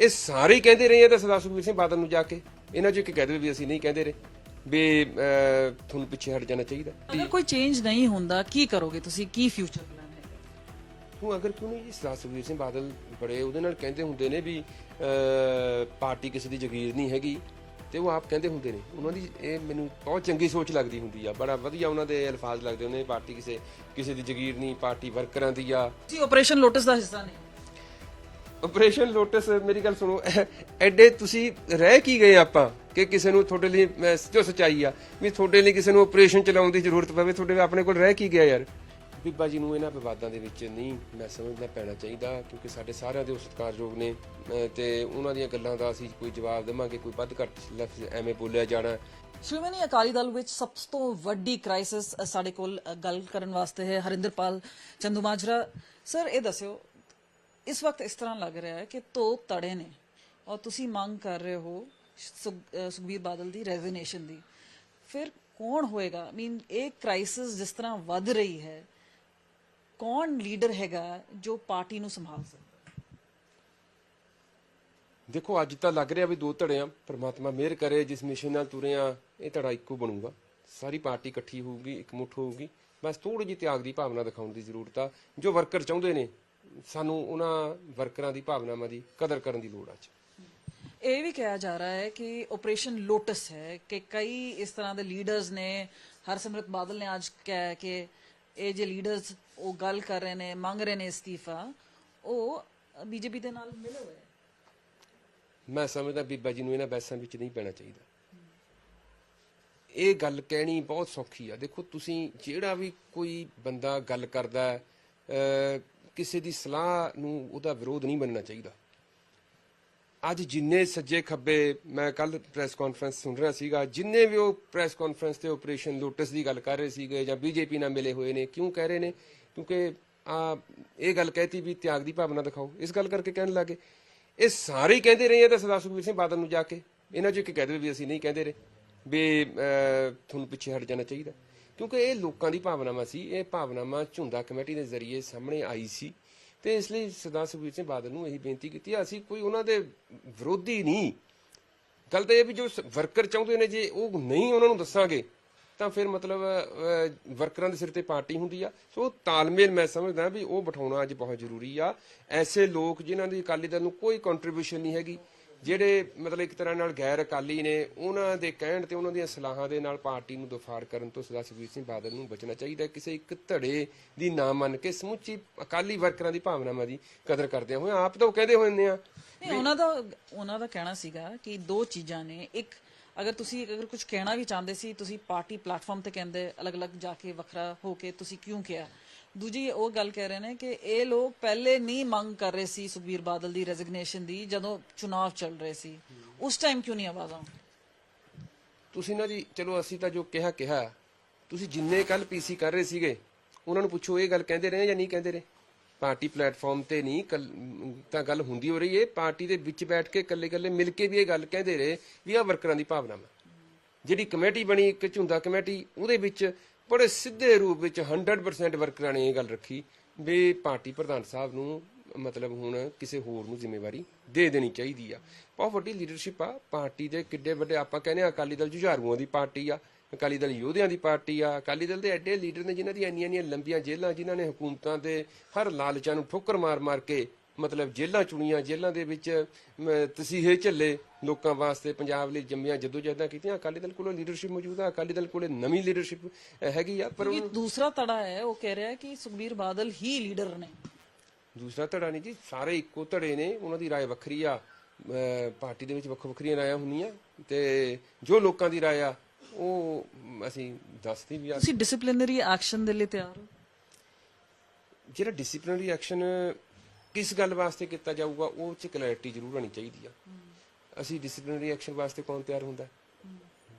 ਇਹ ਸਾਰੇ ਹੀ ਕਹਿੰਦੇ ਰਹੇ ਆ ਤਾਂ ਸਰਦਾਰ ਸੁਖਬੀਰ ਸਿੰਘ ਬਾਦਲ ਨੂੰ ਜਾ ਕੇ। ਇਹਨਾਂ ਚੋਂ ਇੱਕ ਕਹਿ ਦੇਵੇ ਵੀ ਅਸੀਂ ਨਹੀਂ ਕਹਿੰਦੇ ਰਹੇ। ਵੀ ਤੁਹਾਨੂੰ ਪਿੱਛੇ ਹਟ ਜਾਣਾ ਚਾਹੀਦਾ। ਅਗਰ ਕੋਈ ਚੇਂਜ ਨਹੀਂ ਹੁੰਦਾ ਕੀ ਕਰੋਗੇ ਤੁਸੀਂ? ਕੀ ਫਿਊਚਰ ਪਲਾਨ ਹੈ? ਹੁਣ ਅਗਰ ਕਿਉਂ ਨਹੀਂ ਜੀ? ਸਰਦਾਰ ਸੁਖਬੀਰ ਸਿੰਘ ਬਾਦਲ ਬੜੇ ਉਹਦੇ ਨਾਲ ਕਹਿੰਦੇ ਹੁੰਦੇ ਨੇ ਵੀ ਪਾਰਟੀ ਕਿਸੇ ਦੀ ਜ਼ਗੀਰ ਨਹੀਂ ਹੈਗੀ। ਤੇ ਉਹ ਆਪ ਕਹਿੰਦੇ ਹੁੰਦੇ ਨੇ। ਉਹਨਾਂ ਦੀ ਇਹ ਮੈਨੂੰ ਬਹੁਤ ਚੰਗੀ ਸੋਚ ਲੱਗਦੀ ਹੁੰਦੀ ਆ। ਬੜਾ ਵਧੀਆ ਉਹਨਾਂ ਦੇ ਅਲਫਾਜ਼ ਲੱਗਦੇ ਉਹਨੇ ਪਾਰਟੀ ਕਿਸੇ ਕਿਸੇ ਦੀ ਜ਼ਗੀਰ ਨਹੀਂ ਪਾਰਟੀ ਵਰਕਰਾਂ ਦੀ ਆ। ਤੁਸੀਂ ਆਪਰੇਸ਼ਨ ਲੋਟਸ ਦਾ ਹਿੱਸਾ ਨਹੀਂ ਆਪਰੇਸ਼ਨ ਲੋਟਸ ਮੇਰੀ ਗੱਲ ਸੁਣੋ। ਐਡੇ ਤੁਸੀਂ ਰਹਿ ਕੀ ਗਏ ਆਪਾਂ ਕਿ ਕਿਸੇ ਨੂੰ ਤੁਹਾਡੇ ਲਈ ਜੋ ਸਚਾਈ ਆ, ਵੀ ਤੁਹਾਡੇ ਲਈ ਕਿਸੇ ਨੂੰ ਆਪਰੇਸ਼ਨ ਚਲਾਉਣ ਦੀ ਜ਼ਰੂਰਤ ਪਵੇ, ਤੁਹਾਡੇ ਆਪਣੇ ਕੋਲ ਰਹਿ ਕੀ ਗਿਆ ਯਾਰ? ਬੀਬਾ ਜੀ ਨੂੰ ਇਹਨਾਂ ਵਿਵਾਦਾਂ ਦੇ ਵਿੱਚ ਨਹੀਂ ਮੈਂ ਸਮਝਦਾ ਪੈਣਾ ਚਾਹੀਦਾ, ਕਿਉਂਕਿ ਸਾਡੇ ਸਾਰਿਆਂ ਦੇ ਸਤਿਕਾਰਯੋਗ ਨੇ ਤੇ ਉਹਨਾਂ ਦੀਆਂ ਗੱਲਾਂ ਦਾ ਅਸੀਂ ਕੋਈ ਜਵਾਬ ਦੇਵਾਂਗੇ, ਕੋਈ ਵੱਧ ਘੱਟ ਲਫ਼ਜ਼ ਐਵੇਂ ਬੋਲਿਆ ਜਾਣਾ। ਸ਼੍ਰੋਮਣੀ ਅਕਾਲੀ ਦਲ ਵਿੱਚ ਸਭ ਤੋਂ ਵੱਡੀ ਕ੍ਰਾਈਸਿਸ ਸਾਡੇ ਕੋਲ ਗੱਲ ਕਰਨ ਵਾਸਤੇ ਹੈ ਹਰਿੰਦਰਪਾਲ ਚੰਦੂਮਾਜਰਾ। ਸਰ ਇਹ ਦੱਸਿਓ ਇਸ ਵਕਤ ਇਸ ਤਰ੍ਹਾਂ ਲੱਗ ਰਿਹਾ ਹੈ ਕਿ ਦੋ ਤੜੇ ਨੇ ਔਰ ਤੁਸੀਂ ਮੰਗ ਕਰ ਰਹੇ ਹੋ ਸੁਖਬੀਰ ਬਾਦਲ ਦੀ ਰੈਜ਼ਿਗਨੇਸ਼ਨ ਦੀ। ਫਿਰ ਕੌਣ ਹੋਏਗਾ? ਮੀਨ ਇਹ ਕ੍ਰਾਈਸਿਸ ਜਿਸ ਤਰ੍ਹਾਂ ਵੱਧ ਰਹੀ ਹੈ, ਕੌਣ ਲੀਡਰ ਹੈਗਾ ਜੋ ਪਾਰਟੀ ਨੂੰ ਸੰਭਾਲ ਸਕਦਾ ਦੇਖੋ, ਅੱਜ ਤਾਂ ਲੱਗ ਰਿਹਾ ਵੀ ਦੋ ਧੜੇ ਆ ਪ੍ਰਮਾਤਮਾ ਮਿਹਰ ਕਰੇ, ਜਿਸ ਮਿਸ਼ਨ ਨਾਲ ਤੁਰੇ ਇਹ ਧੜਾ ਇੱਕੋ ਬਣੂਗਾ। ਸਾਰੀ ਪਾਰਟੀ ਇਕੱਠੀ ਹੋਊਗੀ, ਇਕਮੁੱਠ ਹੋਊਗੀ। ਬਸ ਥੋੜੀ ਜਿਹੀ ਤਿਆਗ ਦੀ ਭਾਵਨਾ ਦਿਖਾਉਣ ਦੀ ਜ਼ਰੂਰਤ ਆ। ਜੋ ਵਰਕਰ ਚਾਹੁੰਦੇ ਨੇ ਸਾਨੂੰ ਉਹਨਾਂ ਵਰਕਰਾਂ ਦੀ ਭਾਵਨਾਵਾਂ ਦੀ ਕਦਰ ਕਰਨ ਦੀ ਲੋੜ ਆ ਅੱਜ। ਇਹ ਵੀ ਕਿਹਾ ਜਾ ਰਿਹਾ ਹੈ ਕਿ ਆਪਰੇਸ਼ਨ ਲੋਟਸ ਹੈ ਕਿ ਕਈ ਇਸ ਤਰ੍ਹਾਂ ਦੇ ਲੀਡਰਸ ਨੇ ਹਰਸਿਮਰਤ ਬਾਦਲ ਨੇ ਅੱਜ ਕਿਹਾ ਕਿ ਇਹ ਜੇ ਲੀਡਰਸ ਉਹ ਗੱਲ ਕਰ ਰਹੇ ਨੇ ਮੰਗ ਰਹੇ ਨੇ ਅਸਤੀਫਾ ਉਹ ਬੀਜੇਪੀ ਦੇ ਨਾਲ ਮਿਲੇ ਹੋਏ ਹੈ ਮੈਂ ਸਮਝਦਾ ਬੀਬਾ ਜੀ ਨੂੰ ਇਹਨਾਂ ਬੈਸਾਂ ਵਿੱਚ ਨਹੀਂ ਪੈਣਾ ਚਾਹੀਦਾ। ਇਹ ਗੱਲ ਕਹਿਣੀ ਬਹੁਤ ਸੌਖੀ ਆ। ਦੇਖੋ ਤੁਸੀਂ ਜਿਹੜਾ ਵੀ ਕੋਈ ਬੰਦਾ ਗੱਲ ਕਰਦਾ ਹੈ, ਕਿਸੇ ਦੀ ਸਲਾਹ ਨੂੰ ਉਹਦਾ ਵਿਰੋਧ ਨਹੀਂ ਮੰਨਣਾ ਚਾਹੀਦਾ। ਅੱਜ ਜਿੰਨੇ ਸੱਜੇ ਖੱਬੇ ਮੈਂ ਕੱਲ ਪ੍ਰੈਸ ਕਾਨਫਰੰਸ ਸੁਣ ਰਿਹਾ ਸੀਗਾ, ਜਿੰਨੇ ਵੀ ਉਹ ਪ੍ਰੈਸ ਕਾਨਫਰੰਸ ਤੇ ਆਪਰੇਸ਼ਨ ਲੋਟਸ ਦੀ ਗੱਲ ਕਰ ਰਹੇ ਸੀਗੇ ਜਾਂ ਬੀਜੇਪੀ ਨਾਲ ਮਿਲੇ ਹੋਏ ਨੇ, ਕਿਉਂ ਕਹਿ ਰਹੇ ਨੇ? ਕਿਉਂਕਿ, ਆ, ਇਹ ਗੱਲ ਕਹਿਤੀ ਵੀ ਤਿਆਗ ਦੀ ਭਾਵਨਾ ਦਿਖਾਓ। ਇਸ ਗੱਲ ਕਰਕੇ ਕਹਿਣ ਲੱਗੇ। ਇਹ ਸਾਰੇ ਹੀ ਕਹਿੰਦੇ ਰਹੇ ਆ ਤਾਂ ਸਰਦਾਰ ਸੁਖਬੀਰ ਸਿੰਘ ਬਾਦਲ ਨੂੰ ਜਾ ਕੇ। ਇਹਨਾਂ ਚੋਂ ਇੱਕ ਕਹਿ ਦੇਵੇ ਵੀ ਅਸੀਂ ਨਹੀਂ ਕਹਿੰਦੇ ਰਹੇ। ਵੀ ਤੁਹਾਨੂੰ ਪਿੱਛੇ ਹਟ ਜਾਣਾ ਚਾਹੀਦਾ। ਕਿਉਂਕਿ ਇਹ ਲੋਕਾਂ ਦੀ ਭਾਵਨਾਵਾਂ ਸੀ, ਇਹ ਭਾਵਨਾਵਾਂ ਝੁੰਦਾ ਕਮੇਟੀ ਦੇ ਜ਼ਰੀਏ ਸਾਹਮਣੇ ਆਈ ਸੀ ਤੇ ਇਸ ਲਈ ਸਰਦਾਰ ਸੁਖਬੀਰ ਸਿੰਘ ਬਾਦਲ ਨੂੰ ਇਹੀ ਬੇਨਤੀ ਕੀਤੀ, ਅਸੀਂ ਕੋਈ ਉਹਨਾਂ ਦੇ ਵਿਰੋਧੀ ਨਹੀਂ। ਗੱਲ ਤਾਂ ਇਹ ਵੀ ਜੋ ਵਰਕਰ ਚਾਹੁੰਦੇ ਨੇ ਜੇ ਉਹ ਨਹੀਂ ਉਹਨਾਂ ਨੂੰ ਦੱਸਾਂਗੇ, ਤਾਂ ਫਿਰ ਮਤਲਬ ਵਰਕਰਾਂ ਦੇ ਸਿਰ ਤੇ ਪਾਰਟੀ ਹੁੰਦੀ ਆ। ਸੋ ਤਾਲਮੇਲ ਮੈਂ ਸਮਝਦਾ ਵੀ ਉਹ ਬਿਠਾਉਣਾ ਅੱਜ ਬਹੁਤ ਜ਼ਰੂਰੀ ਆ। ਐਸੇ ਲੋਕ ਜਿਨ੍ਹਾਂ ਦੀ ਅਕਾਲੀ ਦਲ ਨੂੰ ਕੋਈ ਕੰਟਰੀਬਿਊਸ਼ਨ ਨਹੀਂ ਹੈਗੀ ਜਿਹੜੇ ਮਤਲਬ ਇੱਕ ਤਰ੍ਹਾਂ ਨਾਲ ਗੈਰ ਅਕਾਲੀ ਨੇ ਉਹਨਾਂ ਦੇ ਕਹਿਣ ਤੇ ਉਹਨਾਂ ਦੀਆਂ ਸਲਾਹਾਂ ਦੇ ਨਾਲ ਪਾਰਟੀ ਨੂੰ ਦਫਾੜ ਕਰਨ ਤੋਂ ਸਰਦਾਰ ਸੁਖਬੀਰ ਸਿੰਘ ਬਾਦਲ ਨੂੰ ਬਚਣਾ ਚਾਹੀਦਾ। ਕਿਸੇ ਇੱਕ ਧੜੇ ਦੀ ਨਾ ਮੰਨ ਕੇ ਸਮੁੱਚੀ ਅਕਾਲੀ ਵਰਕਰਾਂ ਦੀ ਭਾਵਨਾਵਾਂ ਦੀ ਕਦਰ ਕਰਦੇ ਹੋਏ ਆਪ ਤਾਂ ਉਹ ਕਹਿੰਦੇ ਹੋਏ ਆ ਨਹੀਂ ਉਹਨਾਂ ਦਾ ਉਹਨਾਂ ਦਾ ਕਹਿਣਾ ਸੀਗਾ ਕਿ ਦੋ ਚੀਜ਼ਾਂ ਨੇ ਇੱਕ ਅਗਰ ਤੁਸੀਂ ਅਗਰ ਕੁਝ ਕਹਿਣਾ ਵੀ ਚਾਹੁੰਦੇ ਸੀ ਤੁਸੀਂ ਪਾਰਟੀ ਪਲੇਟਫਾਰਮ ਤੇ ਕਹਿੰਦੇ ਅਲੱਗ-ਅਲੱਗ ਜਾ ਕੇ ਵੱਖਰਾ ਹੋ ਕੇ ਤੁਸੀਂ ਕਿਉਂ ਕਿਹਾ ਦੂਜੀ ਉਹ ਗੱਲ ਕਹਿ ਰਹੇ ਨੇ ਕਿ ਇਹ ਲੋਕ ਪਹਿਲੇ ਨਹੀਂ ਮੰਗ ਕਰ ਰਹੇ ਸੀ ਸੁਖਬੀਰ ਬਾਦਲ ਦੀ ਰੈਜ਼ਿਗਨੇਸ਼ਨ ਦੀ, ਜਦੋਂ ਚੁਣਾਵ ਚੱਲ ਰਹੇ ਸੀ। ਉਸ ਟਾਈਮ ਕਿਉਂ ਨਹੀਂ ਆਵਾਜ਼ਾਂ ਤੁਸੀਂ ਨਾ ਜੀ, ਚਲੋ ਅਸੀਂ ਤਾਂ ਜੋ ਕਿਹਾ ਕਿਹਾ। ਤੁਸੀਂ ਜਿੰਨੇ ਕੱਲ ਪੀਸੀ ਕਰ ਰਹੇ ਸੀਗੇ, ਉਹਨਾਂ ਨੂੰ ਪੁੱਛੋ ਇਹ ਗੱਲ ਕਹਿੰਦੇ ਰਹੇ ਜਾਂ ਨਹੀਂ ਕਹਿੰਦੇ ਰਹੇ? ਪਾਰਟੀ ਪਲੇਟਫਾਰਮ ਤੇ ਨਹੀਂ ਤਾਂ ਗੱਲ ਹੁੰਦੀ ਹੋ ਰਹੀ ਹੈ ਪਾਰਟੀ ਦੇ ਵਿੱਚ ਬੈਠ ਕੇ ਇਕੱਲੇ ਇਕੱਲੇ ਮਿਲ ਕੇ ਵੀ ਇਹ ਗੱਲ ਕਹਿੰਦੇ ਰਹੇ ਵੀ ਆ ਵਰਕਰਾਂ ਦੀ ਭਾਵਨਾ ਹੈ ਜਿਹੜੀ ਕਮੇਟੀ ਬਣੀ, ਇੱਕ ਝੁੰਦਾ ਕਮੇਟੀ, ਉਹਦੇ ਵਿੱਚ ਬੜੇ ਸਿੱਧੇ ਰੂਪ ਵਿੱਚ 100% ਵਰਕਰਾਂ ਨੇ ਇਹ ਗੱਲ ਰੱਖੀ ਵੀ ਪਾਰਟੀ ਪ੍ਰਧਾਨ ਸਾਹਿਬ ਨੂੰ ਮਤਲਬ ਹੁਣ ਕਿਸੇ ਹੋਰ ਨੂੰ ਜ਼ਿੰਮੇਵਾਰੀ ਦੇ ਦੇਣੀ ਚਾਹੀਦੀ ਆ। ਬਹੁਤ ਵੱਡੀ ਲੀਡਰਸ਼ਿਪ ਆ। ਪਾਰਟੀ ਦੇ ਕਿੱਡੇ ਵੱਡੇ ਆਪਾਂ ਕਹਿੰਦੇ ਆ ਅਕਾਲੀ ਦਲ ਜੁਝਾਰੂਆਂ ਦੀ ਪਾਰਟੀ ਆ, ਅਕਾਲੀ ਦਲ ਯੋਧਿਆਂ ਦੀ ਪਾਰਟੀ ਆ, ਅਕਾਲੀ ਦਲ ਦੇ ਐਡੇ ਲੀਡਰ ਨੇ ਜਿਨ੍ਹਾਂ ਦੀਆਂ ਇੰਨੀਆਂ ਇੰਨੀਆਂ ਲੰਬੀਆਂ ਜੇਲ੍ਹਾਂ ਜਿਨ੍ਹਾਂ ਨੇ ਹਕੂਮਤਾਂ ਦੇ ਹਰ ਲਾਲਚਾਂ ਨੂੰ ਠੋਕਰ ਮਾਰ-ਮਾਰ ਕੇ ਮਤਲਬ ਜੇਲ੍ਹਾਂ ਚੁਣੀਆਂ ਜੇਲ੍ਹਾਂ ਦੇ ਵਿੱਚ ਮ, ਤਸੀਹੇ ਝੱਲੇ ਲੋਕਾਂ ਵਾਸਤੇ ਪੰਜਾਬ ਲਈ ਜੰਮੀਆਂ ਜਦੋਜਹਿਦਾਂ ਕੀਤੀਆਂ ਅਕਾਲੀ ਦਲ ਕੋਲੋਂ ਲੀਡਰਸ਼ਿਪ ਮੌਜੂਦ ਆ ਅਕਾਲੀ ਦਲ ਕੋਲੇ ਨਵੀਂ ਲੀਡਰਸ਼ਿਪ ਹੈਗੀ ਆ ਪਰ ਇਹ ਦੂਸਰਾ ਤੜਾ ਹੈ ਉਹ ਕਹਿ ਰਿਹਾ ਕਿ ਸੁਖਬੀਰ ਬਾਦਲ ਹੀ ਲੀਡਰ ਨੇ ਦੂਸਰਾ ਧੜਾ ਨਹੀਂ ਜੀ ਸਾਰੇ ਇੱਕੋ ਧੜੇ ਨੇ ਉਹਨਾਂ ਦੀ رائے ਵੱਖਰੀ ਆ ਅਹ ਪਾਰਟੀ ਦੇ ਵਿੱਚ ਵੱਖੋ ਵੱਖਰੀਆਂ ਰਾਇਆਂ ਹੁੰਦੀਆਂ ਤੇ ਜੋ ਲੋਕਾਂ ਦੀ ਰਾਏ ਆ ਉਹ ਅਸੀਂ ਦੱਸਦੀ ਵੀ ਆ ਤੁਸੀਂ ਡਿਸਪਲਿਨਰੀ ਐਕਸ਼ਨ ਦੇ ਲਈ ਤਿਆਰ ਹੋ ਜਿਹੜਾ ਡਿਸਪਲਿਨਰੀ ਐਕਸ਼ਨ ਕਿਸ ਗੱਲ ਵਾਸਤੇ ਕੀਤਾ ਜਾਊਗਾ, ਉਹ ਚ ਕਲੈਰਿਟੀ ਜ਼ਰੂਰ ਹੋਣੀ ਚਾਹੀਦੀ ਆ। ਅਸੀਂ ਡਿਸਪਲਿਨਰੀ ਐਕਸ਼ਨ ਵਾਸਤੇ ਕੌਣ ਤਿਆਰ ਹੁੰਦਾ?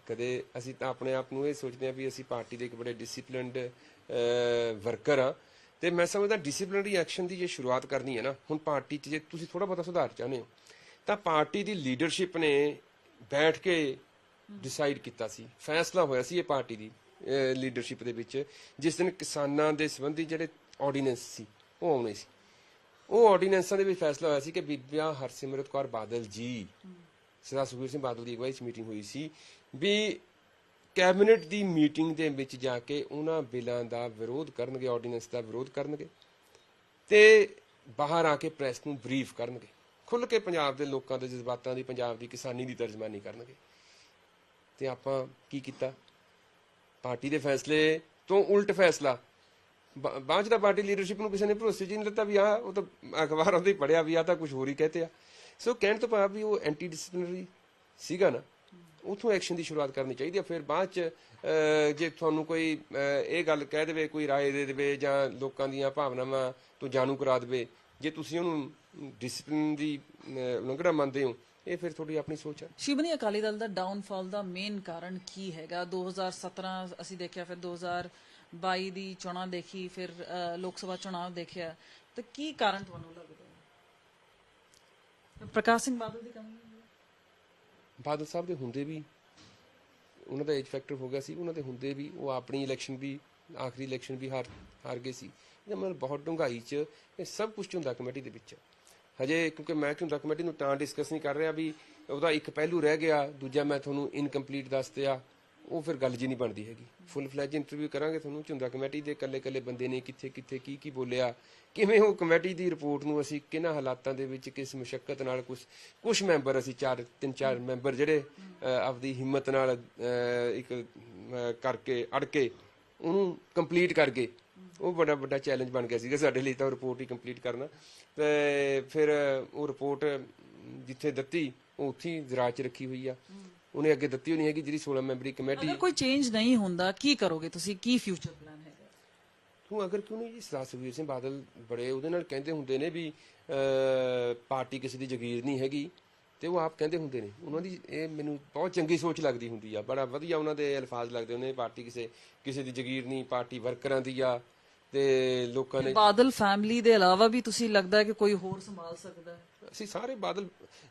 ਕਦੇ ਅਸੀਂ ਤਾਂ ਆਪਣੇ ਆਪ ਨੂੰ ਇਹ ਸੋਚਦੇ ਆ ਵੀ ਅਸੀਂ ਪਾਰਟੀ ਦੇ ਇੱਕ ਬੜੇ ਡਿਸਪਲਿਨਡ ਵਰਕਰ ਆ। ਤੇ ਮੈਂ ਸਮਝਦਾ ਡਿਸਪਲਿਨਰੀ ਐਕਸ਼ਨ ਦੀ ਜੇ ਸ਼ੁਰੂਆਤ ਕਰਨੀ ਹੈ ਨਾ, ਹੁਣ ਪਾਰਟੀ 'ਚ ਜੇ ਤੁਸੀਂ ਥੋੜਾ ਬਹੁਤਾ ਸੁਧਾਰ ਚਾਹੁੰਦੇ ਹੋ, ਤਾਂ ਪਾਰਟੀ ਦੀ ਲੀਡਰਸ਼ਿਪ ਨੇ ਬੈਠ ਕੇ ਡਿਸਾਈਡ ਕੀਤਾ ਸੀ, ਫੈਸਲਾ ਹੋਇਆ ਸੀ ਇਹ ਪਾਰਟੀ ਦੀ ਲੀਡਰਸ਼ਿਪ ਦੇ ਵਿੱਚ, ਜਿਸ ਦਿਨ ਕਿਸਾਨਾਂ ਦੇ ਸੰਬੰਧੀ ਜਿਹੜੇ ਆਰਡੀਨੈਂਸ ਸੀ, ਉਹ ਆਉਣੇ ਸੀ। ਉਹ ਆਰਡੀਨੈਂਸਾਂ ਦੇ ਵਿੱਚ ਫੈਸਲਾ ਹੋਇਆ ਸੀ ਕਿ ਬੀਬੀਆਂ ਹਰਸਿਮਰਤ ਕੌਰ ਬਾਦਲ ਜੀ, ਸਰਦਾਰ ਸੁਖਬੀਰ ਸਿੰਘ ਬਾਦਲ ਦੀ ਅਗਵਾਈ 'ਚ ਮੀਟਿੰਗ ਹੋਈ ਸੀ, ਵੀ ਕੈਬਨਿਟ ਦੀ ਮੀਟਿੰਗ ਦੇ ਵਿੱਚ ਜਾ ਕੇ ਉਹਨਾਂ ਬਿੱਲਾਂ ਦਾ ਵਿਰੋਧ ਕਰਨਗੇ ਆਰਡੀਨੈਂਸ ਦਾ ਵਿਰੋਧ ਕਰਨਗੇ ਤੇ ਬਾਹਰ ਆ ਕੇ ਪ੍ਰੈਸ ਨੂੰ ਬਰੀਫ ਕਰਨਗੇ ਖੁੱਲ ਕੇ ਪੰਜਾਬ ਦੇ ਲੋਕਾਂ ਦੇ ਜਜ਼ਬਾਤਾਂ ਦੀ, ਪੰਜਾਬ ਦੀ ਕਿਸਾਨੀ ਦੀ ਤਰਜਮਾਨੀ ਕਰਨਗੇ। ਤੇ ਆਪਾਂ ਕੀ ਕੀਤਾ? ਪਾਰਟੀ ਦੇ ਫੈਸਲੇ ਤੋਂ ਉਲਟ ਫੈਸਲਾ ਬਾ- ਪਾਰਟੀ ਲੀਡਰਸ਼ਿਪ ਨੂੰ ਕਿਸੇ ਨੇ ਭਰੋਸੇ 'ਚ ਨਹੀਂ ਦਿੱਤਾ ਵੀ ਆ ਉਹ ਤਾਂ ਅਖਬਾਰਾਂ ਤੇ ਹੀ ਪੜਿਆ ਵੀ ਆ ਤਾਂ ਕੁਝ ਹੋਰ ਹੀ ਕਹਤੇ ਆ। ਸੋ ਕਹਿਣ ਤੋਂ ਭਾਵ ਵੀ ਉਹ ਐਂਟੀ ਡਿਸਪਲਿਨਰੀ ਸੀਗਾ ਨਾ, ਉਥੋਂ ਐਕਸ਼ਨ ਦੀ ਸ਼ੁਰੂਆਤ ਕਰਨੀ ਚਾਹੀਦੀ ਹੈ ਫਿਰ ਬਾਅਦ 'ਚ ਜੇ ਤੁਹਾਨੂੰ ਕੋਈ ਇਹ ਗੱਲ ਕਹਿ ਦੇਵੇ, ਕੋਈ ਰਾਏ ਦੇ ਦੇਵੇ ਜਾਂ ਲੋਕਾਂ ਦੀਆਂ ਭਾਵਨਾਵਾਂ ਤੋਂ ਜਾਣੂ ਕਰਾ ਦੇਵੇ, ਜੇ ਤੁਸੀਂ ਉਹਨੂੰ ਡਿਸਪਲਿਨ ਦੀ ਉਲੰਘਣਾ ਮੰਨਦੇ ਹੋ, ਇਹ ਫਿਰ ਤੁਹਾਡੀ ਆਪਣੀ ਸੋਚ ਹੈ ਸ਼ਿਵਨੀ ਅਕਾਲੀ ਦਲ ਦਾ ਡਾਊਨਫਾਲ ਦਾ ਮੇਨ ਕਾਰਨ ਕੀ ਹੈਗਾ? 2017 ਅਸੀਂ ਦੇਖਿਆ, ਫਿਰ 2022 ਦੀ ਚੋਣਾਂ ਦੇਖੀ, ਫਿਰ ਲੋਕ ਸਭਾ ਚੋਣਾਂ ਦੇਖਿਆ। ਤਾਂ ਕੀ ਕਾਰਨ ਤੁਹਾਨੂੰ ਲੱਗਦਾ ਹੈ ਪ੍ਰਕਾਸ਼ ਸਿੰਘ ਬਾਦਲ ਦੀ ਕਮੀ ਬਾਦਲ ਸਾਹਿਬ ਦੇ ਹੁੰਦੇ ਵੀ ਉਹਨਾਂ ਦਾ ਏਜ ਫੈਕਟਰ ਹੋ ਗਿਆ ਸੀ, ਉਹਨਾਂ ਦੇ ਹੁੰਦੇ ਵੀ ਉਹ ਆਪਣੀ ਇਲੈਕਸ਼ਨ ਵੀ, ਆਖਰੀ ਇਲੈਕਸ਼ਨ ਵੀ ਹਾਰ ਹਾਰ ਗਏ ਸੀ। ਇਹ ਮਤਲਬ ਬਹੁਤ ਡੂੰਘਾਈ 'ਚ ਇਹ ਸਭ ਕੁਝ ਝੁੰਦਾ ਕਮੇਟੀ ਦੇ ਵਿੱਚ। ਹਜੇ ਕਿਉਂਕਿ ਮੈਂ ਝੁੰਦਾ ਕਮੇਟੀ ਨੂੰ ਤਾਂ ਡਿਸਕਸ ਨਹੀਂ ਕਰ ਰਿਹਾ ਵੀ ਉਹਦਾ ਇੱਕ ਪਹਿਲੂ ਰਹਿ ਗਿਆ, ਦੂਜਾ ਮੈਂ ਤੁਹਾਨੂੰ ਇਨਕੰਪਲੀਟ ਦੱਸ ਦਿਆ। ਉਹ ਫਿਰ ਗੱਲ ਜੀ ਨਹੀਂ ਬਣਦੀ ਹੈਗੀ। ਫੁੱਲ ਫਲੈਜ ਇੰਟਰਵਿਊ ਕਰਾਂਗੇ ਤੁਹਾਨੂੰ, ਝੁੰਦਾ ਕਮੇਟੀ ਦੇ ਇਕੱਲੇ ਇਕੱਲੇ ਬੰਦੇ ਨੇ ਕਿੱਥੇ ਕਿੱਥੇ, ਕੀ ਕੀ ਬੋਲਿਆ, ਕਿਵੇਂ ਉਹ ਕਮੇਟੀ ਦੀ ਰਿਪੋਰਟ ਨੂੰ ਅਸੀਂ ਕਿਹਨਾਂ ਹਾਲਾਤਾਂ ਦੇ ਵਿੱਚ ਕਿਸ ਮੁਸ਼ਕਲ ਨਾਲ ਕੁਝ ਕੁਝ ਮੈਂਬਰ ਅਸੀਂ ਚਾਰ, ਤਿੰਨ, ਚਾਰ ਮੈਂਬਰ ਜਿਹੜੇ ਆਪਦੀ ਹਿੰਮਤ ਨਾਲ ਇੱਕ ਕਰਕੇ ਅੜ ਕੇ ਉਹਨੂੰ ਕੰਪਲੀਟ ਕਰਕੇ ਉਹ ਬੜਾ ਵੱਡਾ ਚੈਲੰਜ ਬਣ ਗਿਆ ਸੀਗਾ ਸਾਡੇ ਲਈ ਤਾਂ ਉਹ ਰਿਪੋਰਟ ਹੀ ਕੰਪਲੀਟ ਕਰਨਾ। ਤੇ ਫਿਰ ਉਹ ਰਿਪੋਰਟ ਜਿੱਥੇ ਦਿੱਤੀ, ਉਹ ਉੱਥੇ ਹੀ ਜ਼ਰਾਚ 'ਚ ਰੱਖੀ ਹੋਈ ਆ। ਉਹਨੇ ਅੱਗੇ ਦਿੱਤੀ ਨਹੀਂ ਹੈਗੀ ਜਿਹੜੀ 16 ਮੈਂਬਰੀ ਕਮੇਟੀ। ਅਗਰ ਕੋਈ ਚੇਂਜ ਨਹੀਂ ਹੁੰਦਾ ਕੀ ਕਰੋਗੇ ਤੁਸੀਂ? ਕੀ ਫਿਊਚਰ ਪਲਾਨ ਹੈਗਾ ਤੂੰ ਅਗਰ ਕਿਉਂ ਨਹੀਂ ਜੀ ਸਰਦਾਰ ਸੁਖਬੀਰ ਸਿੰਘ ਬਾਦਲ ਬੜੇ ਉਹਦੇ ਨਾਲ ਕਹਿੰਦੇ ਹੁੰਦੇ ਨੇ ਵੀ ਪਾਰਟੀ ਕਿਸੇ ਦੀ ਜ਼ਗੀਰ ਨਹੀਂ ਹੈਗੀ ਤੇ ਉਹ ਆਪ ਕਹਿੰਦੇ ਹੁੰਦੇ ਨੇ। ਉਹਨਾਂ ਦੀ ਇਹ ਮੈਨੂੰ ਬਹੁਤ ਚੰਗੀ ਸੋਚ ਲੱਗਦੀ ਹੁੰਦੀ ਆ। ਬੜਾ ਵਧੀਆ ਉਹਨਾਂ ਦੇ ਅਲਫਾਜ਼ ਲੱਗਦੇ ਉਹਨੇ ਪਾਰਟੀ ਕਿਸੇ ਕਿਸੇ ਦੀ ਜ਼ਗੀਰ ਨਹੀਂ ਪਾਰਟੀ ਵਰਕਰਾਂ ਦੀ ਆ। ਤੇ ਲੋਕਾਂ ਨੇ ਬਾਦਲ ਫੈਮਿਲੀ ਦੇ ਇਲਾਵਾ ਵੀ ਤੁਸੀਂ ਲੱਗਦਾ ਹੈ ਕਿ ਕੋਈ ਹੋਰ ਸੰਭਾਲ ਸਕਦਾ ਹੈ? ਅਸੀਂ ਸਾਰੇ ਬਾਦਲ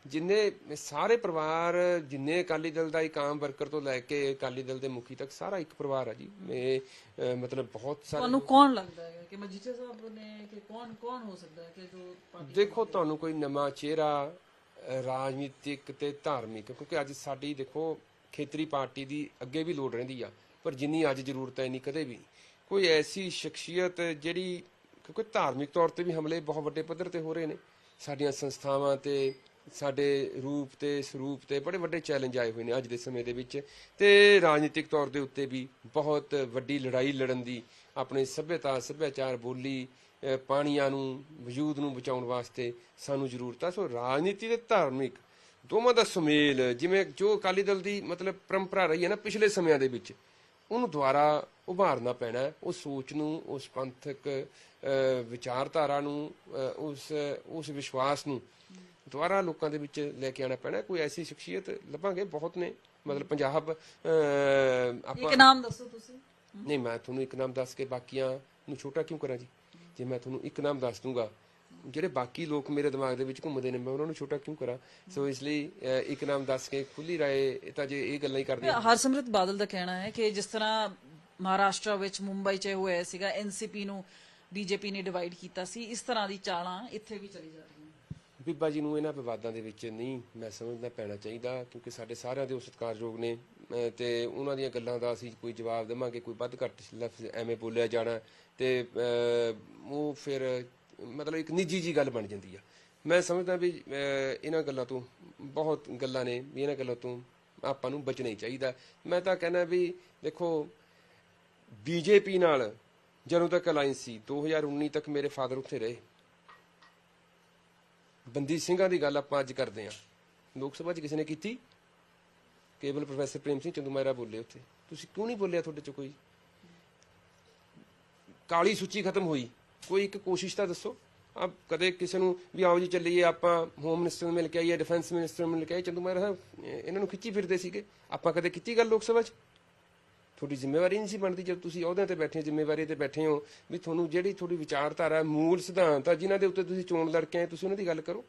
ਜਿੰਨੇ ਸਾਰੇ ਪਰਿਵਾਰ ਜਿੰਨੇ ਅਕਾਲੀ ਦਲ ਦਾ ਇੱਕ ਆਮ ਵਰਕਰ ਤੋਂ ਲੈ ਕੇ ਅਕਾਲੀ ਦਲ ਦੇ ਮੁਖੀ ਤੱਕ ਸਾਰਾ ਇੱਕ ਪਰਿਵਾਰ ਆ ਜੀ। ਅਹ, ਮਤਲਬ ਬਹੁਤ ਸਾਰੇ ਤੁਹਾਨੂੰ ਕੌਣ ਲੱਗਦਾ ਹੈ ਕਿ ਮਜੀਠੀਆ ਸਾਹਿਬ ਨੇ ਕਿ ਕੌਣ ਕੌਣ ਹੋ ਸਕਦਾ ਹੈ ਕਿ ਜੋ ਦੇਖੋ ਤੁਹਾਨੂੰ ਕੋਈ ਨਵਾਂ ਚਿਹਰਾ ਰਾਜਨੀਤਿਕ ਤੇ ਧਾਰਮਿਕ ਕਿਉਂਕਿ ਅੱਜ ਸਾਡੀ ਦੇਖੋ ਖੇਤਰੀ ਪਾਰਟੀ ਦੀ ਅੱਗੇ ਵੀ ਲੋੜ ਰਹਿੰਦੀ ਆ ਪਰ ਜਿੰਨੀ ਅੱਜ ਜ਼ਰੂਰਤ ਹੈ ਨਹੀਂ ਕਦੇ ਵੀ। ਕੋਈ ਐਸੀ ਸ਼ਖਸੀਅਤ ਜਿਹੜੀ, ਕਿਉਂਕਿ ਧਾਰਮਿਕ ਤੌਰ ਤੇ ਵੀ ਹਮਲੇ ਬਹੁਤ ਵੱਡੇ ਪੱਧਰ ਤੇ ਹੋ ਰਹੇ ਨੇ। ਸਾਡੀਆਂ ਸੰਸਥਾਵਾਂ ਤੇ, ਸਾਡੇ ਰੂਪ ਤੇ, ਸਰੂਪ ਤੇ ਬੜੇ ਵੱਡੇ ਚੈਲੰਜ ਆਏ ਹੋਏ ਨੇ ਅੱਜ ਦੇ ਸਮੇਂ ਦੇ ਵਿੱਚ। ਤੇ ਰਾਜਨੀਤਿਕ ਤੌਰ ਦੇ ਉੱਤੇ ਵੀ ਬਹੁਤ ਵੱਡੀ ਲੜਾਈ ਲੜਨ ਦੀ ਆਪਣੇ ਸੱਭਿਅਤਾ, ਸੱਭਿਆਚਾਰ, ਬੋਲੀ ਪਾਣੀਆਂ ਨੂੰ, ਵਜੂਦ ਨੂੰ ਬਚਾਉਣ ਵਾਸਤੇ ਸਾਨੂੰ ਜ਼ਰੂਰਤ ਆ। ਸੋ ਰਾਜਨੀਤੀ ਤੇ ਧਾਰਮਿਕ ਦੋਵਾਂ ਦਾ ਸੁਮੇਲ, ਜਿਵੇਂ ਜੋ ਅਕਾਲੀ ਦਲ ਦੀ ਮਤਲਬ ਪਰੰਪਰਾ ਰਹੀ ਹੈ ਨਾ ਪਿਛਲੇ ਸਮਿਆਂ ਦੇ ਵਿੱਚ, ਉਹਨੂੰ ਦੁਬਾਰਾ ਉਭਾਰਨਾ ਪੈਣਾ ਹੈ। ਉਸ ਸੋਚ ਨੂੰ ਉਸ ਪੰਥਕ ਵਿਚਾਰਧਾਰਾ ਨੂੰ ਉਸ ਉਸ ਵਿਸ਼ਵਾਸ ਨੂੰ ਦੁਬਾਰਾ ਲੋਕਾਂ ਦੇ ਵਿੱਚ ਲੈ ਕੇ ਆਣਾ ਪੈਣਾ। ਕੋਈ ਐਸੀ ਸ਼ਖਸੀਅਤ ਲੱਭਾਂਗੇ? ਬਹੁਤ ਨੇ। ਮਤਲਬ ਪੰਜਾਬ ਆਪਾਂ ਇੱਕ ਨਾਮ ਦੱਸੋ ਤੁਸੀਂ। ਨਹੀਂ ਮੈਂ ਤੁਹਾਨੂੰ ਇੱਕ ਨਾਮ ਦੱਸ ਕੇ ਬਾਕੀਆਂ ਨੂੰ ਛੋਟਾ ਕਿਉਂ ਕਰਾਂ ਜੀ? ਜੇ ਮੈਂ ਤੁਹਾਨੂੰ ਇੱਕ ਨਾਮ ਦੱਸ ਦੂੰਗਾ ਜਿਹੜੇ ਬਾਕੀ ਲੋਕ ਮੇਰੇ ਦਿਮਾਗ ਦੇ ਵਿੱਚ ਘੁੰਮਦੇ ਨੇ ਮੈਂ ਉਹਨਾਂ ਨੂੰ ਛੋਟਾ ਕਿਉਂ ਕਰਾਂ? ਸੋ ਇਸ ਲਈ ਇੱਕ ਨਾਮ ਦੱਸ ਕੇ ਖੁੱਲੀ ਰਾਏ ਤਾਂ ਜੇ ਇਹ ਗੱਲਾਂ ਹੀ ਕਰਦੇ ਹਰਸਿਮਰਤ ਬਾਦਲ ਦਾ ਕਹਿਣਾ ਹੈ ਕਿ ਜਿਸ ਤਰ੍ਹਾਂ ਮਹਾਰਾਸ਼ਟਰ ਵਿੱਚ ਮੁੰਬਈ 'ਚ ਹੋਇਆ ਸੀਗਾ ਐਨਸੀਪੀ ਨੂੰ ਬੀਜੇਪੀ ਨੇ ਡਿਵਾਈਡ ਕੀਤਾ ਸੀ। ਇਸ ਤਰ੍ਹਾਂ ਦੀ ਚਾਲਾਂ ਇੱਥੇ ਵੀ ਚਲੀ ਜਾ ਰਹੀਆਂ। ਬੀਬਾ ਜੀ ਨੂੰ ਇਹਨਾਂ ਵਿਵਾਦਾਂ ਦੇ ਵਿੱਚ ਨਹੀਂ ਮੈਂ ਸਮਝਦਾ ਪੈਣਾ ਚਾਹੀਦਾ ਕਿਉਂਕਿ ਸਾਡੇ ਸਾਰਿਆਂ ਦੇ ਉਹ ਸਤਿਕਾਰਯੋਗ ਨੇ ਅਹ ਤੇ ਉਹਨਾਂ ਦੀਆਂ ਗੱਲਾਂ ਦਾ ਅਸੀਂ ਕੋਈ ਜਵਾਬ ਦੇਵਾਂਗੇ ਕੋਈ ਵੱਧ ਘੱਟ ਲਫ਼ਜ਼ ਐਵੇਂ ਬੋਲਿਆ ਜਾਣਾ ਤੇ ਅਹ, ਉਹ ਫਿਰ ਮਤਲਬ ਇੱਕ ਨਿੱਜੀ ਜੀ ਗੱਲ ਬਣ ਜਾਂਦੀ ਆ। ਮੈਂ ਸਮਝਦਾ ਵੀ ਅਹ, ਇਹਨਾਂ ਗੱਲਾਂ ਤੋਂ ਬਹੁਤ ਗੱਲਾਂ ਨੇ ਵੀ ਇਹਨਾਂ ਗੱਲਾਂ ਤੋਂ ਆਪਾਂ ਨੂੰ ਬਚਣਾ ਹੀ ਚਾਹੀਦਾ। ਮੈਂ ਤਾਂ ਕਹਿੰਦਾ ਵੀ ਦੇਖੋ ਬੀਜੇਪੀ ਨਾਲ ਜਦੋਂ ਤੱਕ ਅਲਾਈਅੰਸ ਸੀ 2019 ਤੱਕ ਮੇਰੇ ਫਾਦਰ ਉੱਥੇ ਰਹੇ। ਬੰਦੀ ਸਿੰਘਾਂ ਦੀ ਗੱਲ ਆਪਾਂ ਅੱਜ ਕਰਦੇ ਹਾਂ। ਲੋਕ ਸਭਾ 'ਚ ਕਿਸੇ ਨੇ ਕੀਤੀ? ਕੇਵਲ ਪ੍ਰੋਫੈਸਰ ਪ੍ਰੇਮ ਸਿੰਘ ਚੰਦੂਮਾਇਰਾ ਬੋਲੇ ਉੱਥੇ। ਤੁਸੀਂ ਕਿਉਂ ਨਹੀਂ ਬੋਲਿਆ ਤੁਹਾਡੇ 'ਚ ਕੋਈ? ਕਾਲੀ ਸੂਚੀ ਖਤਮ ਹੋਈ। ਕੋਈ ਇੱਕ ਕੋਸ਼ਿਸ਼ ਤਾਂ ਦੱਸੋ। ਆ ਕਦੇ ਕਿਸੇ ਨੂੰ ਵੀ ਆਓ ਜੀ ਚੱਲੀਏ, ਆਪਾਂ ਹੋਮ ਮਿਨਿਸਟਰ ਨੂੰ ਮਿਲ ਕੇ ਆਈਏ ਡਿਫੈਂਸ ਮਿਨਿਸਟਰ ਨੂੰ ਮਿਲ ਕੇ ਆਈਏ। ਚੰਦੂਮਾਇਰਾ ਸਾਹਿਬ ਇਹਨਾਂ ਨੂੰ ਖਿੱਚੀ ਫਿਰਦੇ ਸੀਗੇ। ਆਪਾਂ ਕਦੇ ਕੀਤੀ ਗੱਲ ਲੋਕ ਸਭਾ 'ਚ? ਤੁਹਾਡੀ ਜ਼ਿੰਮੇਵਾਰੀ ਨਹੀਂ ਸੀ ਬਣਦੀ ਜਦ ਤੁਸੀਂ ਅਹੁਦਿਆਂ ਤੇ ਬੈਠੇ ਜ਼ਿੰਮੇਵਾਰੀ ਤੇ ਬੈਠੇ ਹੋ ਵੀ ਤੁਹਾਨੂੰ ਜਿਹੜੀ ਤੁਹਾਡੀ ਵਿਚਾਰਧਾਰਾ, ਮੂਲ ਸਿਧਾਂਤ ਆ, ਜਿਨ੍ਹਾਂ ਦੇ ਉੱਤੇ ਤੁਸੀਂ ਚੋਣ ਲੜ ਕੇ ਆਏ, ਤੁਸੀਂ ਉਹਨਾਂ ਦੀ ਗੱਲ ਕਰੋ।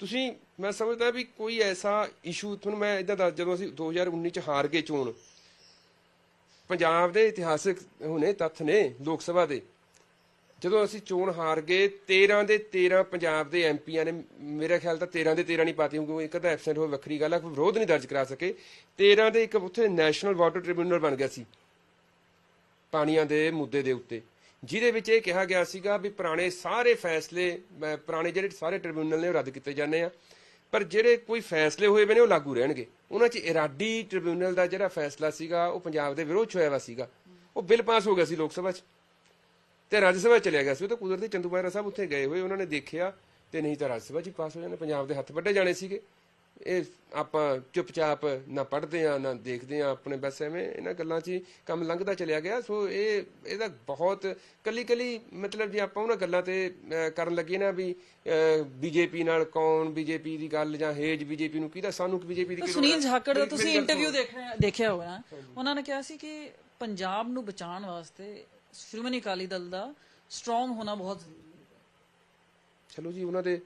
ਤੁਸੀਂ, ਮੈਂ ਸਮਝਦਾ ਵੀ ਕੋਈ ਐਸਾ ਇਸ਼ੂ ਤੁਹਾਨੂੰ ਮੈਂ ਇਦਾਂ ਦੱਸ, ਜਦੋਂ ਅਸੀਂ 2019 ਚ ਹਾਰ ਗਏ ਚੋਣ, ਪੰਜਾਬ ਦੇ ਇਤਿਹਾਸਿਕ ਹੁਣੇ, ਤੱਥ ਨੇ, ਲੋਕ ਸਭਾ ਦੇ ਜਦੋਂ ਅਸੀਂ ਚੋਣ ਹਾਰ ਗਏ 13 ਦੇ 13 ਪੰਜਾਬ ਦੇ ਐਮਪੀਆਂ ਨੇ, ਮੇਰੇ ਖਿਆਲ ਤਾਂ 13 ਦੇ 13 ਨਹੀਂ ਪਾਤੀ ਕਿਉਂਕਿ ਇੱਕ ਤਾਂ ਐਬਸੈਂਟ ਹੋਏ ਵੱਖਰੀ ਗੱਲ ਆ, ਕੋਈ ਵਿਰੋਧ ਨਹੀਂ ਦਰਜ ਕਰਾ ਸਕੇ। 13 ਦੇ ਇੱਕ ਉੱਥੇ ਨੈਸ਼ਨਲ ਵਾਟਰ ਟ੍ਰਿਬਿਊਨਲ ਬਣ ਗਿਆ ਸੀ, ਪਾਣੀਆਂ ਦੇ ਮੁੱਦੇ ਦੇ ਉੱਤੇ। ਜਿਹਦੇ ਵਿੱਚ ਇਹ ਕਿਹਾ ਗਿਆ ਸੀਗਾ ਵੀ ਪੁਰਾਣੇ ਸਾਰੇ ਫੈਸਲੇ ਪੁਰਾਣੇ ਜਿਹੜੇ ਸਾਰੇ ਟ੍ਰਿਬਿਊਨਲ ਨੇ ਉਹ ਰੱਦ ਕੀਤੇ ਜਾਂਦੇ ਆ, ਪਰ ਜਿਹੜੇ ਕੋਈ ਫੈਸਲੇ ਹੋਏ ਵੇ ਉਹ ਲਾਗੂ ਰਹਿਣਗੇ। ਉਹਨਾਂ 'ਚ ਇਰਾਡੀ ਟ੍ਰਿਬਿਊਨਲ ਦਾ ਜਿਹੜਾ ਫੈਸਲਾ ਸੀਗਾ, ਉਹ ਪੰਜਾਬ ਦੇ ਵਿਰੋਧ 'ਚ ਹੋਇਆ ਵਾ ਸੀਗਾ। ਉਹ ਬਿੱਲ ਪਾਸ ਹੋ ਗਿਆ ਸੀ ਲੋਕ ਸਭਾ 'ਚ। ਤੇ ਰਾਜ ਸਭਾ ਚਲਿਆ ਗਿਆ ਸੀ। ਉਹ ਤਾਂ ਕੁਦਰਤੀ ਚੰਦੂ ਮਾਜਰਾ ਸਾਹਿਬ ਉੱਥੇ ਗਏ ਹੋਏ ਉਹਨਾਂ ਨੇ ਦੇਖਿਆ ਤੇ ਨਹੀਂ ਤਾਂ ਰਾਜ ਸਭਾ 'ਚ ਹੀ ਪਾਸ ਹੋ ਜਾਣੇ ਪੰਜਾਬ ਦੇ ਹੱਥ ਵੱਡੇ ਜਾਣੇ ਸੀਗੇ। ਇਹ ਆਪਾਂ ਚੁੱਪਚਾਪ ਨਾ ਪੜ੍ਹਦੇ ਆ ਨਾ ਦੇਖਦੇ ਆ ਆਪਣੇ ਬਸ ਐਵੇਂ ਇਹਨਾਂ ਗੱਲਾਂ 'ਚ ਕੰਮ ਲੰਘਦਾ ਚਲਿਆ ਗਿਆ। ਸੋ ਇਹ ਇਹਦਾ ਬਹੁਤ ਕੱਲੀ ਕੱਲੀ ਮਤਲਬ ਜੇ ਆਪਾਂ ਉਹਨਾਂ ਗੱਲਾਂ ਤੇ ਕਰਨ ਲੱਗੇ ਨਾ ਵੀ ਬੀਜੇਪੀ ਨਾਲ ਕੌਣ ਬੀਜੇਪੀ ਦੀ ਗੱਲ ਜਾਂ ਹੇਜ ਬੀਜੇਪੀ ਨੂੰ ਕਿਹਦਾ ਸਾਨੂੰ ਬੀਜੇਪੀ ਦੀ ਕੀ ਸੁਨੀਲ? ਜਾਖੜ ਦਾ ਤੁਸੀਂ ਇੰਟਰਵਿਊ ਦੇਖਿਆ ਹੋਣਾ ਉਹਨਾਂ ਨੇ ਕਿਹਾ ਸੀ ਕਿ ਪੰਜਾਬ ਨੂੰ ਬਚਾਉਣ ਵਾਸਤੇ ਸ਼੍ਰੋਮਣੀ ਅਕਾਲੀ ਦਲ ਦਾ ਸਟਰੋਂਗ ਹੋਣਾ ਬਹੁਤ ਜ਼ਰੂਰੀ ਹੈ। ਚਲੋ ਜੀ ਉਹਨਾਂ ਦੇ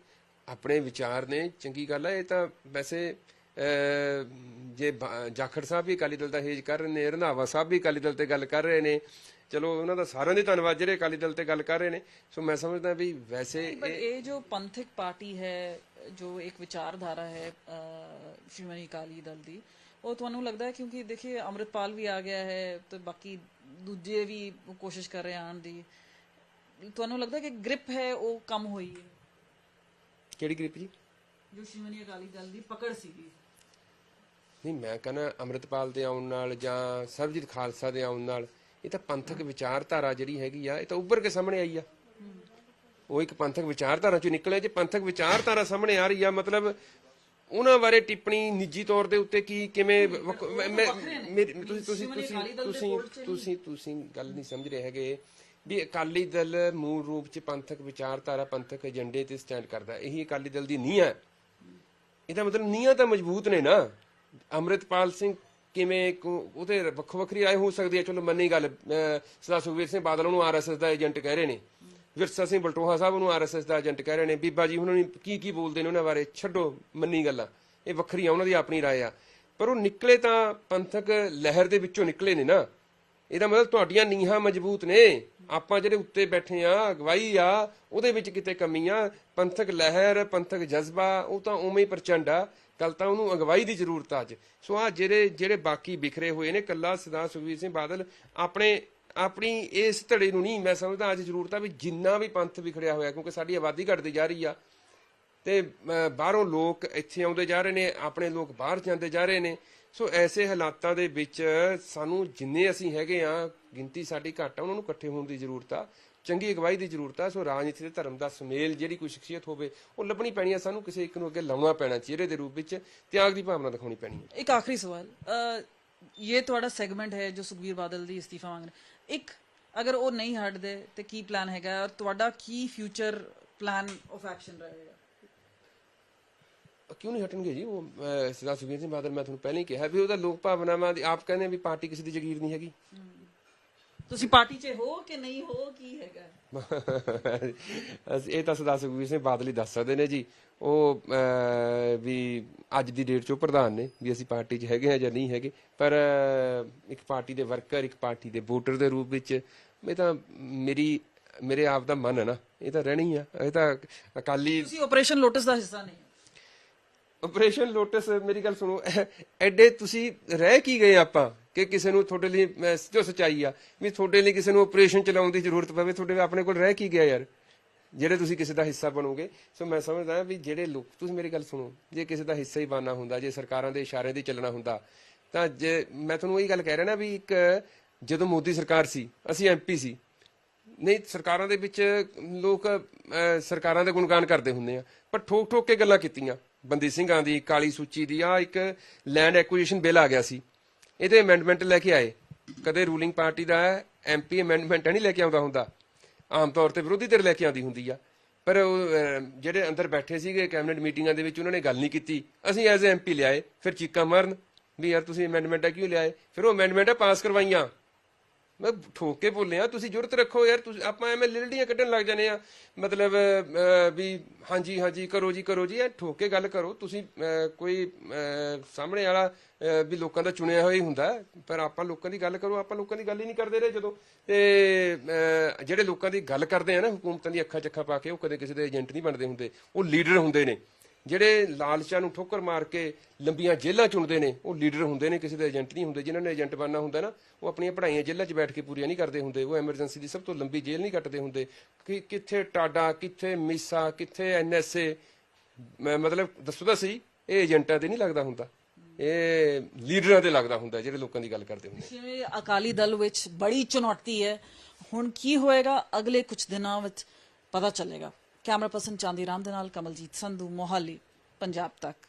ਆਪਣੇ ਵਿਚਾਰ ਨੇ ਚੰਗੀ ਗੱਲ ਹੈ ਇਹ ਤਾਂ ਵੈਸੇ ਜੇ ਜਾਖੜ ਸਾਹਿਬ ਵੀ ਅਕਾਲੀ ਦਲ ਦਾ ਹੇਜ ਕਰ ਰਹੇ ਨੇ ਰੰਧਾਵਾ ਸਾਹਿਬ ਵੀ ਅਕਾਲੀ ਦਲ ਤੇ ਗੱਲ ਕਰ ਰਹੇ ਨੇ ਚਲੋ ਉਹਨਾਂ ਦਾ ਸਾਰਿਆਂ ਦੇ ਧੰਨਵਾਦ ਜਿਹੜੇ ਅਕਾਲੀ ਦਲ ਤੇ ਗੱਲ ਕਰ ਰਹੇ ਨੇ ਸੋ ਮੈਂ ਸਮਝਦਾ ਵੀ ਵੈਸੇ ਇਹ ਜੋ ਪੰਥਿਕ ਪਾਰਟੀ ਹੈ ਜੋ ਇੱਕ ਵਿਚਾਰਧਾਰਾ ਹੈ ਸ਼੍ਰੋਮਣੀ ਅਕਾਲੀ ਦਲ ਦੀ ਉਹ ਤੁਹਾਨੂੰ ਲੱਗਦਾ ਹੈ ਕਿਉਂਕਿ ਦੇਖਿਏ ਅੰਮ੍ਰਿਤਪਾਲ ਵੀ ਆ ਗਿਆ ਹੈ ਤੇ ਬਾਕੀ ਦੂਜੇ ਵੀ ਕੋਸ਼ਿਸ਼ ਕਰ ਰਹੇ ਆਣ ਦੀ। ਤੁਹਾਨੂੰ ਲੱਗਦਾ ਕਿ ਗ੍ਰਿਪ ਹੈ ਉਹ ਕਮ ਹੋਈ ਹੈ? ਕਿਹੜੀ ਗ੍ਰਿਪ ਜੀ? ਜੋ ਸ਼੍ਰੀਮਣੀ ਅਕਾਲੀ ਦਲ ਦੀ ਪਕੜ ਸੀਗੀ। ਨਹੀਂ ਮੈਂ ਕਹਿੰਦਾ ਅੰਮ੍ਰਿਤਪਾਲ ਦੇ ਆਉਣ ਨਾਲ ਜਾਂ ਸਰਬਜੀਤ ਖਾਲਸਾ ਦੇ ਆਉਣ ਨਾਲ ਇਹ ਤਾਂ ਪੰਥਕ ਵਿਚਾਰਧਾਰਾ ਜਿਹੜੀ ਹੈਗੀ ਆ ਇਹ ਤਾਂ ਉੱਭਰ ਕੇ ਸਾਹਮਣੇ ਆਈ ਆ। ਉਹ ਇੱਕ ਪੰਥਕ ਵਿਚਾਰਧਾਰਾ ਚੋਂ ਨਿਕਲੇ ਜੇ ਪੰਥਕ ਵਿਚਾਰਧਾਰਾ ਸਾਹਮਣੇ ਆ ਰਹੀ ਆ ਮਤਲਬ ਉਹਨਾਂ ਬਾਰੇ ਟਿੱਪਣੀ ਨਿੱਜੀ ਤੌਰ ਦੇ ਉੱਤੇ ਕੀ ਕਿਵੇਂ ਤੁਸੀਂ ਤੁਸੀਂ ਤੁਸੀਂ ਤੁਸੀਂ ਤੁਸੀਂ ਤੁਸੀਂ ਗੱਲ ਨਹੀਂ ਸਮਝ ਰਹੇ ਹੈਗੇ। ਵੀ ਅਕਾਲੀ ਦਲ ਮੂਲ ਰੂਪ ਚ ਪੰਥਕ ਵਿਚਾਰਧਾਰਾ ਪੰਥਕ ਏਜੰਡੇ ਤੇ ਸਟੈਂਡ ਕਰਦਾ। ਇਹੀ ਅਕਾਲੀ ਦਲ ਦੀ ਨੀਂਹ ਹੈ। ਇਹਦਾ ਮਤਲਬ ਨੀਹਾਂ ਤਾਂ ਮਜ਼ਬੂਤ ਨੇ ਨਾ। ਅੰਮ੍ਰਿਤਪਾਲ ਸਿੰਘ ਕਿਵੇਂ ਉਹਦੇ ਵੱਖੋ ਵੱਖਰੀ ਆਏ ਹੋ ਸਕਦੀ ਹੈ। ਚਲੋ ਮੰਨੀ ਗੱਲ ਅਹ ਸਰਦਾਰ ਸੁਖਬੀਰ ਸਿੰਘ ਬਾਦਲ ਉਹਨੂੰ ਆਰਐਸਐਸ ਦਾ ਏਜੰਟ ਕਹਿ ਰਹੇ ਨੇ। ਵਿਰਸਾ ਸਿੰਘ ਬਲਟੋਹਾ ਸਾਹਿਬ ਉਹਨੂੰ ਆਰਐਸਐਸ ਦਾ ਏਜੰਟ ਕਹਿ ਰਹੇ ਨੇ ਬੀਬਾ ਜੀ ਉਹਨਾਂ ਨੇ ਕੀ ਕੀ ਬੋਲਦੇ ਨੇ ਉਹਨਾਂ ਬਾਰੇ ਛੱਡੋ ਮੰਨੀ ਗੱਲਾਂ ਇਹ ਵੱਖਰੀ ਆ ਉਹਨਾਂ ਦੀ ਆਪਣੀ رائے ਆ ਪਰ ਉਹ ਨਿਕਲੇ ਤਾਂ ਪੰਥਕ ਲਹਿਰ ਦੇ ਵਿੱਚੋਂ ਨਿਕਲੇ ਨੇ ਨਾ ਇਹਦਾ ਮਤਲਬ ਤੁਹਾਡੀਆਂ ਨੀਹਾਂ ਮਜ਼ਬੂਤ ਨੇ ਆਪਾਂ ਜਿਹੜੇ ਉੱਤੇ ਬੈਠੇ ਆ ਅਗਵਾਈ ਆ ਉਹਦੇ ਵਿੱਚ ਕਿਤੇ ਕਮੀ ਆ ਪੰਥਕ ਲਹਿਰ ਪੰਥਕ ਜਜ਼ਬਾ ਉਹ ਤਾਂ ਉਵੇਂ ਹੀ ਪ੍ਰਚੰਡ ਆ ਕੱਲ ਤਾਂ ਉਹਨੂੰ ਅਗਵਾਈ ਦੀ ਜ਼ਰੂਰਤ ਆ ਅੱਜ ਸੋ ਆ ਜਿਹੜੇ ਜਿਹੜੇ ਬਾਕੀ ਬਿਖਰੇ ਹੋਏ ਨੇ ਕੱਲਾ ਸਰਦਾਰ ਸੁਖਬੀਰ ਸਿੰਘ ਬਾਦਲ ਆਪਣੇ ਆਪਣੀ ਇਸ ਧੜੇ ਨੂੰ ਨਹੀਂ, ਮੈਂ ਸਮਝਦਾ ਅੱਜ ਜ਼ਰੂਰਤ ਆ ਵੀ ਜਿੰਨਾ ਵੀ ਪੰਥ ਵਿਖੜਿਆ ਹੋਇਆ, ਕਿਉਂਕਿ ਸਾਡੀ ਆਬਾਦੀ ਘਟਦੀ ਜਾ ਰਹੀ ਆ। ਤੇ ਬਾਹਰੋਂ ਲੋਕ ਇੱਥੇ ਆਉਂਦੇ ਜਾ ਰਹੇ ਨੇ, ਆਪਣੇ ਲੋਕ ਬਾਹਰ ਜਾਂਦੇ ਜਾ ਰਹੇ ਨੇ। ਸੋ ਐਸੇ ਹਾਲਾਤਾਂ ਦੇ ਵਿੱਚ ਸਾਨੂੰ ਜਿੰਨੇ ਅਸੀਂ ਹੈਗੇ ਆ, ਗਿਣਤੀ ਸਾਡੀ ਘੱਟ ਆ, ਉਹਨਾਂ ਨੂੰ ਇਕੱਠੇ ਹੋਣ ਦੀ ਜ਼ਰੂਰਤ ਆ, ਚੰਗੀ ਅਗਵਾਈ ਦੀ ਜ਼ਰੂਰਤ ਆ। ਸੋ ਰਾਜਨੀਤੀ ਤੇ ਧਰਮ ਦਾ ਸੁਮੇਲ ਜਿਹੜੀ ਕੋਈ ਸ਼ਖਸੀਅਤ ਹੋਵੇ, ਉਹ ਲੱਭਣੀ ਪੈਣੀ ਆ। ਸਾਨੂੰ ਕਿਸੇ ਇੱਕ ਨੂੰ ਅੱਗੇ ਲਾਉਣਾ ਪੈਣਾ, ਚਿਹਰੇ ਦੇ ਰੂਪ ਵਿੱਚ ਤਿਆਗ ਦੀ ਭਾਵਨਾ ਦਿਖਾਉਣੀ ਪੈਣੀ ਹੈ ਇੱਕ ਆਖਰੀ ਸਵਾਲ ਇਹ ਤੁਹਾਡਾ ਸੈਗਮੈਂਟ ਹੈ ਜੋ ਸੁਖਬੀਰ ਬਾਦਲ ਦੀ ਅਸਤੀਫਾ ਮੰਗ ਇੱਕ ਅਗਰ ਉਹ ਨਹੀਂ ਹਟਦੇ ਤੇ ਕੀ ਪਲਾਨ ਹੈਗਾ? ਔਰ ਤੁਹਾਡਾ ਕੀ ਫਿਊਚਰ ਪਲਾਨ ਆਫ ਐਕਸ਼ਨ ਰਹੇਗਾ? ਕਿਉਂ ਨਹੀਂ ਹਟਣਗੇ ਜੀ? ਉਹ ਸਰਦਾਰ ਸੁਖਬੀਰ ਸਿੰਘ ਬਾਦਲ ਮੈਂ ਤੁਹਾਨੂੰ ਪਹਿਲਾਂ ਹੀ ਕਿਹਾ ਵੀ ਉਹਦਾ ਲੋਕ ਭਾਵਨਾਵਾਂ ਦੀ ਆਪ ਕਹਿੰਦੇ ਵੀ ਪਾਰਟੀ ਕਿਸੇ ਦੀ ਜ਼ਗੀਰ ਨਹੀਂ ਹੈਗੀ। ਤੁਸੀਂ ਪਾਰਟੀ 'ਚ ਹੋ ਕਿ ਨਹੀਂ ਹੋ ਕੀ ਹੈਗਾ? ਅਸੀਂ- ਇਹ ਤਾਂ ਸਰਦਾਰ ਸੁਖਬੀਰ ਸਿੰਘ ਬਾਦਲ ਹੀ ਦੱਸ ਸਕਦੇ ਨੇ ਜੀ। ਉਹ ਵੀ ਅੱਜ ਦੀ ਡੇਟ 'ਚ ਉਹ ਪ੍ਰਧਾਨ ਨੇ ਵੀ ਅਸੀਂ ਪਾਰਟੀ 'ਚ ਹੈਗੇ ਆ ਜਾਂ ਨਹੀਂ ਹੈਗੇ। ਪਰ ਇੱਕ ਪਾਰਟੀ ਦੇ ਵਰਕਰ ਇੱਕ ਪਾਰਟੀ ਦੇ ਵੋਟਰ ਦੇ ਰੂਪ ਵਿੱਚ ਇਹ ਤਾਂ ਮੇਰੀ ਮੇਰੇ ਆਪ ਦਾ ਮਨ ਹੈ ਨਾ। ਇਹ ਤਾਂ ਰਹਿਣੀ ਆ। ਇਹ ਤਾਂ ਅਕਾਲੀ ਤੁਸੀਂ ਆਪਰੇਸ਼ਨ ਲੋਟਸ ਦਾ ਹਿੱਸਾ ਹੋ ਆਪਰੇਸ਼ਨ ਲੋਟਸ ਮੇਰੀ ਗੱਲ ਸੁਣੋ। ਐਡੇ ਤੁਸੀਂ ਰਹਿ ਕੀ ਗਏ ਆਪਾਂ ਕਿ ਕਿਸੇ ਨੂੰ ਤੁਹਾਡੇ ਲਈ, ਮੈਂ ਜੋ ਸਚਾਈ ਆ, ਵੀ ਤੁਹਾਡੇ ਲਈ ਕਿਸੇ ਨੂੰ ਆਪਰੇਸ਼ਨ ਚਲਾਉਣ ਦੀ ਜ਼ਰੂਰਤ ਪਵੇ, ਤੁਹਾਡੇ ਆਪਣੇ ਕੋਲ ਰਹਿ ਕੀ ਗਿਆ ਯਾਰ? ਜਿਹੜੇ ਤੁਸੀਂ ਕਿਸੇ ਦਾ ਹਿੱਸਾ ਬਣੋਗੇ। ਸੋ ਮੈਂ ਸਮਝਦਾ ਵੀ ਜਿਹੜੇ ਲੋਕ, ਤੁਸੀਂ ਮੇਰੀ ਗੱਲ ਸੁਣੋ, ਜੇ ਕਿਸੇ ਦਾ ਹਿੱਸਾ ਹੀ ਬਣਨਾ ਹੁੰਦਾ, ਜੇ ਸਰਕਾਰਾਂ ਦੇ ਇਸ਼ਾਰੇ ਤੇ ਚੱਲਣਾ ਹੁੰਦਾ, ਤਾਂ ਜੇ, ਮੈਂ ਤੁਹਾਨੂੰ ਇਹ ਗੱਲ ਕਹਿ ਰਿਹਾ ਨਾ ਵੀ ਇੱਕ ਜਦੋਂ ਮੋਦੀ ਸਰਕਾਰ ਸੀ, ਅਸੀਂ ਐਮਪੀ ਸੀ, ਨਹੀਂ, ਸਰਕਾਰਾਂ ਦੇ ਵਿੱਚ ਲੋਕ ਸਰਕਾਰਾਂ ਦੇ ਗੁਣਗਾਨ ਕਰਦੇ ਹੁੰਦੇ ਆ, ਪਰ ਠੋਕ ਠੋਕ ਕੇ ਗੱਲਾਂ ਕੀਤੀਆਂ। ਬੰਦੀ ਸਿੰਘਾਂ ਦੀ ਕਾਲੀ ਸੂਚੀ ਦੀ ਆ ਇੱਕ ਲੈਂਡ ਐਕੁਜੀਸ਼ਨ ਬਿੱਲ ਆ ਗਿਆ ਸੀ। ਇਹਦੇ ਅਮੈਂਡਮੈਂਟ ਲੈ ਕੇ ਆਏ। ਕਦੇ ਰੂਲਿੰਗ ਪਾਰਟੀ ਦਾ ਐਮਪੀ ਅਮੈਂਡਮੈਂਟ ਨਹੀਂ ਲੈ ਕੇ ਆਉਂਦਾ ਹੁੰਦਾ। ਆਮ ਤੌਰ ਤੇ ਵਿਰੋਧੀ ਧਿਰ ਲੈ ਕੇ ਆਉਂਦੀ ਹੁੰਦੀ ਆ। ਪਰ ਉਹ, ਜਿਹੜੇ ਅੰਦਰ ਬੈਠੇ ਸੀਗੇ ਕੈਬਨਿਟ ਮੀਟਿੰਗਾਂ ਦੇ ਵਿੱਚ ਉਹਨਾਂ ਨੇ ਗੱਲ ਨਹੀਂ ਕੀਤੀ। ਅਸੀਂ ਐਜ਼ ਐਮਪੀ ਲਿਆਏ ਫਿਰ ਚੀਕਾਂ ਮਾਰਨ ਵੀ ਯਾਰ ਤੁਸੀਂ ਅਮੈਂਡਮੈਂਟਾਂ ਕਿਉਂ ਲਿਆਏ? ਫਿਰ ਉਹ ਅਮੈਂਡਮੈਂਟਾਂ ਪਾਸ ਕਰਵਾਈਆਂ। ਮੈਂ ਠੋਕ ਕੇ ਬੋਲਿਆ ਤੁਸੀਂ ਜੁਰਤ ਰੱਖੋ ਯਾਰ, ਤੁਸੀਂ ਆਪਾਂ ਐਵੇਂ ਲਿਲੜੀਆਂ ਕੱਢਣ ਲੱਗ ਜਾਂਦੇ ਆ। ਮਤਲਬ ਵੀ ਹਾਂਜੀ ਹਾਂਜੀ, ਕਰੋ ਜੀ ਕਰੋ ਜੀ ਇਹ ਠੋਕ ਕੇ ਗੱਲ ਕਰੋ। ਤੁਸੀਂ ਕੋਈ ਸਾਹਮਣੇ ਵਾਲਾ ਵੀ ਲੋਕਾਂ ਦਾ ਚੁਣਿਆ ਹੋਇਆ ਹੀ ਹੁੰਦਾ ਪਰ ਆਪਾਂ ਲੋਕਾਂ ਦੀ ਗੱਲ ਕਰੋ, ਆਪਾਂ ਲੋਕਾਂ ਦੀ ਗੱਲ ਹੀ ਨਹੀਂ ਕਰਦੇ ਰਹੇ ਜਦੋਂ। ਤੇ ਜਿਹੜੇ ਲੋਕਾਂ ਦੀ ਗੱਲ ਕਰਦੇ ਆ ਨਾ, ਹਕੂਮਤਾਂ ਦੀ ਅੱਖਾਂ ਚੱਖਾਂ ਪਾ ਕੇ, ਉਹ ਕਦੇ ਕਿਸੇ ਦੇ ਏਜੰਟ ਨਹੀਂ ਬਣਦੇ ਹੁੰਦੇ। ਉਹ ਲੀਡਰ ਹੁੰਦੇ ਨੇ। ਜਿਹੜੇ ਲਾਲਚਾਂ ਨੂੰ ਠੋਕਰ ਮਾਰ ਕੇ ਲੰਬੀਆਂ ਜੇਲ੍ਹਾਂ ਚੁਣਦੇ ਨੇ, ਉਹ ਲੀਡਰ ਹੁੰਦੇ ਨੇ, ਕਿਸੇ ਦੇ ਏਜੰਟ ਨਹੀਂ ਹੁੰਦੇ। ਜਿਨ੍ਹਾਂ ਨੇ ਏਜੰਟ ਬਣਨਾ ਹੁੰਦਾ ਨਾ, ਉਹ ਆਪਣੀਆਂ ਪੜ੍ਹਾਈਆਂ ਜੇਲ੍ਹਾਂ 'ਚ ਬੈਠ ਕੇ ਪੂਰੀਆਂ ਨਹੀਂ ਕਰਦੇ ਹੁੰਦੇ। ਉਹ ਐਮਰਜੈਂਸੀ ਦੀ ਸਭ ਤੋਂ ਲੰਬੀ ਜੇਲ੍ਹ ਨਹੀਂ ਕੱਟਦੇ ਹੁੰਦੇ। ਕਿ ਕਿੱਥੇ ਟਾਡਾ, ਕਿੱਥੇ ਮੀਸਾ, ਕਿੱਥੇ ਐਨਐਸਏ? ਮਤਲਬ ਦੱਸੋ ਤਾਂ ਸਹੀ, ਇਹ ਏਜੰਟਾਂ ਤੇ ਨਹੀਂ ਲੱਗਦਾ ਹੁੰਦਾ। ਇਹ ਲੀਡਰਾਂ ਤੇ ਲੱਗਦਾ ਹੁੰਦਾ, ਜਿਹੜੇ ਲੋਕਾਂ ਦੀ ਗੱਲ ਕਰਦੇ ਹੁੰਦੇ। ਜਿਵੇਂ ਅਕਾਲੀ ਦਲ ਵਿੱਚ ਬੜੀ ਚੁਣੌਤੀ ਹੈ। ਹੁਣ ਕੀ ਹੋਏਗਾ? ਅਗਲੇ ਕੁਝ ਦਿਨਾਂ ਵਿੱਚ ਪਤਾ ਚੱਲੇਗਾ। ਕੈਮਰਾ ਪਰਸਨ ਚਾਂਦੀ ਰਾਮ ਦੇ ਨਾਲ ਕਮਲਜੀਤ ਸੰਧੂ ਮੋਹਾਲੀ ਪੰਜਾਬ ਤੱਕ।